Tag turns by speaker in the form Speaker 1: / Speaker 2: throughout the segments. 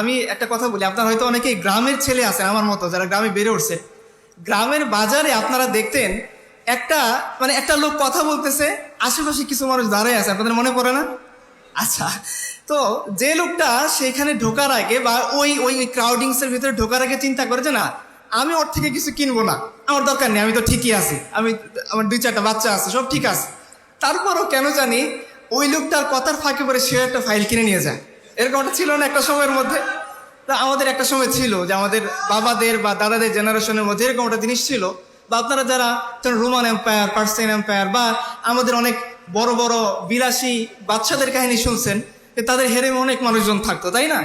Speaker 1: আমি একটা কথা বলি, আপনার হয়তো অনেকেই গ্রামের ছেলে আছেন আমার মতো, যারা গ্রামে বেড়ে উঠছে। গ্রামের বাজারে আপনারা দেখতেন একটা মানে একটা লোক কথা বলতেছে, আশেপাশে কিছু মানুষ দাঁড়ায় আছে, আপনাদের মনে পড়ে না? আচ্ছা তো যে লোকটা সেখানে ঢোকার আগে বা ওই ওই ক্রাউডিংস এর ভিতরে ঢোকার আগে চিন্তা করেছে না, আমি ওর থেকে কিছু কিনবো না, আমার দরকার নেই, আমি তো ঠিকই আছি, আমি আমার দুই চারটা বাচ্চা আছে, সব ঠিক আছে। তারপরও কেন জানি ওই লোকটার কথার ফাঁকে পরে সে একটা ফাইল কিনে নিয়ে যায়। এরকমটা ছিল না একটা সময়ের মধ্যে? তা আমাদের একটা সময় ছিল যে আমাদের বাবাদের বা দাদাদের জেনারেশনের মধ্যে এরকম একটা জিনিস ছিল। বা আপনারা যারা রোমান এম্পায়ার পার্সিয়ান এম্পায়ার বা আমাদের অনেক বড় বড় বিলাসী বাচ্চাদের কাহিনী শুনছেন, যে তাদের হেরেমে অনেক মানুষজন থাকতো, তাই না?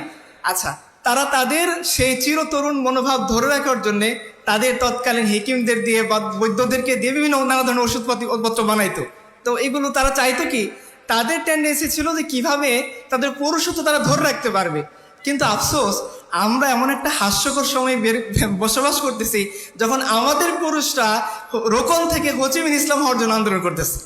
Speaker 1: আচ্ছা তারা তাদের সেই চিরতরুণ মনোভাব ধরে রাখার জন্যে তাদের তৎকালীন হেকিমদের দিয়ে বা বৈদ্যদেরকে দিয়ে বিভিন্ন নানা ধরনের ওষুধপাতি পত্র বানাইতো। তো এগুলো তারা চাইতো কি তাদের টেন্ডেন্সি ছিল যে কীভাবে তাদের পুরুষত্ব তারা ধরে রাখতে পারবে। কিন্তু আফসোস, আমরা এমন একটা হাস্যকর সময় বের, বসবাস করতেছি যখন আমাদের পুরুষরা রোকন থেকে হোচিমিন ইসলাম জন্য আন্দোলন করতেছে।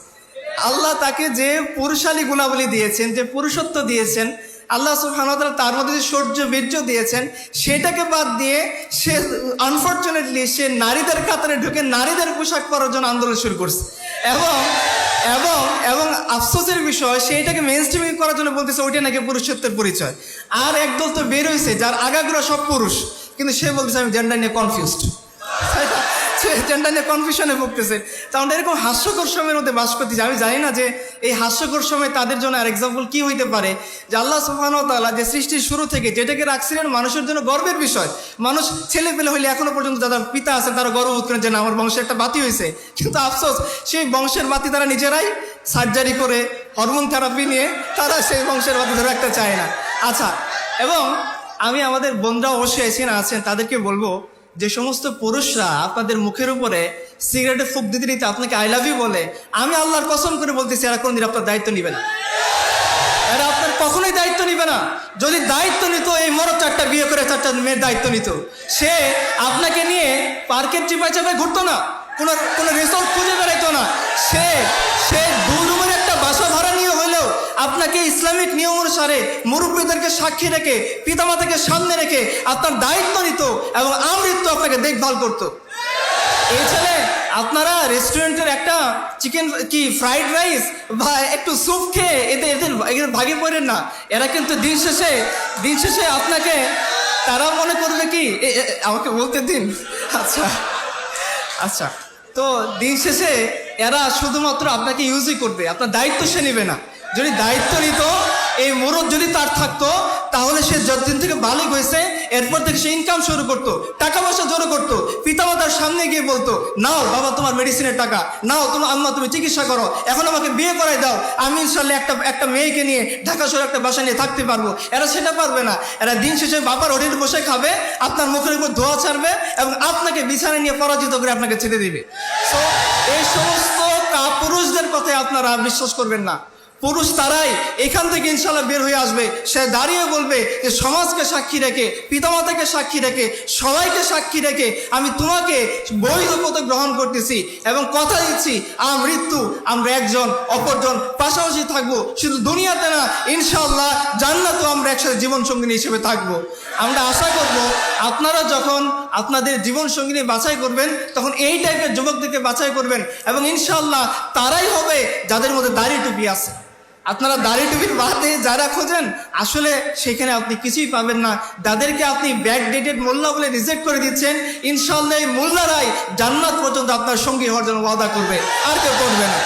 Speaker 1: আল্লাহ তাকে যে পুরুষালী গুণাবলী দিয়েছেন, যে পুরুষত্ব দিয়েছেন, আল্লাহ সুহানতাল তার মধ্যে যে সৌর্য, বীর্য দিয়েছেন, সেটাকে বাদ দিয়ে সে আনফর্চুনেটলি সে নারীদের কাতারে ঢুকে নারীদের পোশাক পরার জন্য আন্দোলন শুরু করছে। এবং এবং এবং আফসোসের বিষয় সেইটাকে মেন স্ট্রিমিং করার জন্য বলতেছে ওইটা নাকি পুরুষত্বের পরিচয়। আর একদল তো বের হয়েছে যার আগাগ্রহ সব পুরুষ। কিন্তু সে বলতেছে আমি জেন্ডার নিয়ে কনফিউজড জেন্ডার নিয়ে কনফিউশনে ভুগতেছে। তাহলে এরকম হাস্যকর সময়ের মধ্যে বাস করতেছে আমি জানি না যে এই হাস্যকর সময় তাদের জন্য আর এক্সাম্পল কি হইতে পারে। যে আল্লাহ তাআলা যে সৃষ্টির শুরু থেকে যেটাকে রাখছিলেন মানুষের জন্য গর্বের বিষয়। মানুষ ছেলে পেলে হইলে এখনও পর্যন্ত যারা পিতা আছে তারা গর্ববোধ করেন যে না, আমার বংশে একটা বাতি হয়েছে কিন্তু আফসোস, সেই বংশের বাতি তারা নিজেরাই সার্জারি করে হরমোন থেরাপি নিয়ে তারা সেই বংশের বাতি ধরে একটা চায় না। আচ্ছা এবং আমি আমাদের বন্ধুরা অবশ্যই এসেন আছেন, তাদেরকে বলব যে সমস্ত পুরুষরা আপনাদের মুখের উপরে সিগারেটে ফুক দিতে দিতে আপনাকে আই লাভ ইউ বলে, আমি আল্লাহর কসম করে বলতেছি, এরা কোনদিন আপনার দায়িত্ব নিবে না। এরা আপনার কখনোই দায়িত্ব নিবে না। যদি দায়িত্ব নিত, এই মরদ চারটা বিয়ে করে চারটা মেয়ের দায়িত্ব নিত। সে আপনাকে নিয়ে পার্কের চিপায় চাপায় ঘুরতো না, কোনো কোনো রিসোর্ট খুঁজে বেড়াইতো না। সে সে দু রুমের একটা বাসা ভাড়া আপনাকে ইসলামিক নিয়ম অনুসারে মুরব্বীদেরকে সাক্ষী রেখে, পিতামাতাকে সামনে রেখে আপনার দায়িত্ব নিত এবং আমৃত্য আপনাকে দেখভাল করতো। এই ছেলে, আপনারা রেস্টুরেন্টের একটা চিকেন, কি, ফ্রাইড রাইস বা একটু স্যুপ খেয়ে এদের এদের এদের ভাগে পড়েন না। এরা কিন্তু দিন শেষে দিন শেষে আপনাকে, তারা মনে করবে কি আমাকে বলতে দিন। আচ্ছা আচ্ছা। তো দিন শেষে এরা শুধুমাত্র আপনাকে ইউজই করবে, আপনার দায়িত্ব সে নেবে না। যদি দায়িত্ব নিত এই মোরদ যদি তার থাকতো তাহলে সে যতদিন থেকে বালিক হয়েছে এরপর থেকে সে ইনকাম শুরু করতো টাকা পয়সা জড়ো করতো পিতামাতার সামনে গিয়ে বলতো নাও বাবা তোমার মেডিসিনের টাকা নাও তোমার আম্মা তুমি চিকিৎসা করো এখন আমাকে বিয়ে করাই দাও আমি ইনশাল্লাহ একটা একটা মেয়েকে নিয়ে ঢাকা শহরে একটা বাসা নিয়ে থাকতে পারব। এরা সেটা পারবে না। এরা দিন শেষে বাবার হোটেলে বসে খাবে আপনার মুখের উপর ধোয়া ছাড়বে এবং আপনাকে বিছানায় নিয়ে পরাজিত করে আপনাকে ছেড়ে দিবে। So, এই সমস্ত কা- পুরুষদের কথায় আপনারা বিশ্বাস করবেন না। পুরুষ তারাই এখান থেকে ইনশাল্লাহ বের হয়ে আসবে। সে দাঁড়িয়ে বলবে যে, সমাজকে সাক্ষী রেখে, পিতামাতাকে সাক্ষী রেখে, সবাইকে সাক্ষী রেখে আমি তোমাকে বৈধ পথে গ্রহণ করতেছি এবং কথা দিচ্ছি আ মৃত্যু, আমরা একজন, অপরজন, পাশাপাশি থাকব। শুধু দুনিয়াতে না ইনশাল্লাহ জান্নাতও আমরা একসাথে জীবন সঙ্গিনী হিসেবে থাকব। আমরা আশা করব আপনারা যখন আপনাদের জীবন সঙ্গিনী বাছাই করবেন, তখন এই টাইপের যুবকদেরকে বাছাই করবেন এবং ইনশাল্লাহ তারাই হবে যাদের মধ্যে দাড়ি টুপি আছে, আপনারা দাড়ি টুপির বাদে যারা খোঁজেন, আসলে সেখানে আপনি কিছুই পাবেন না। যাদেরকে আপনি ব্যাক ডেটেড মোল্লা বলে রিজেক্ট করে দিচ্ছেন, ইনশাল্লাহ এই মোল্লারাই জান্নাত পর্যন্ত আপনার সঙ্গী হওয়ার জন্য ওয়াদা করবে। আর কেউ করবে না।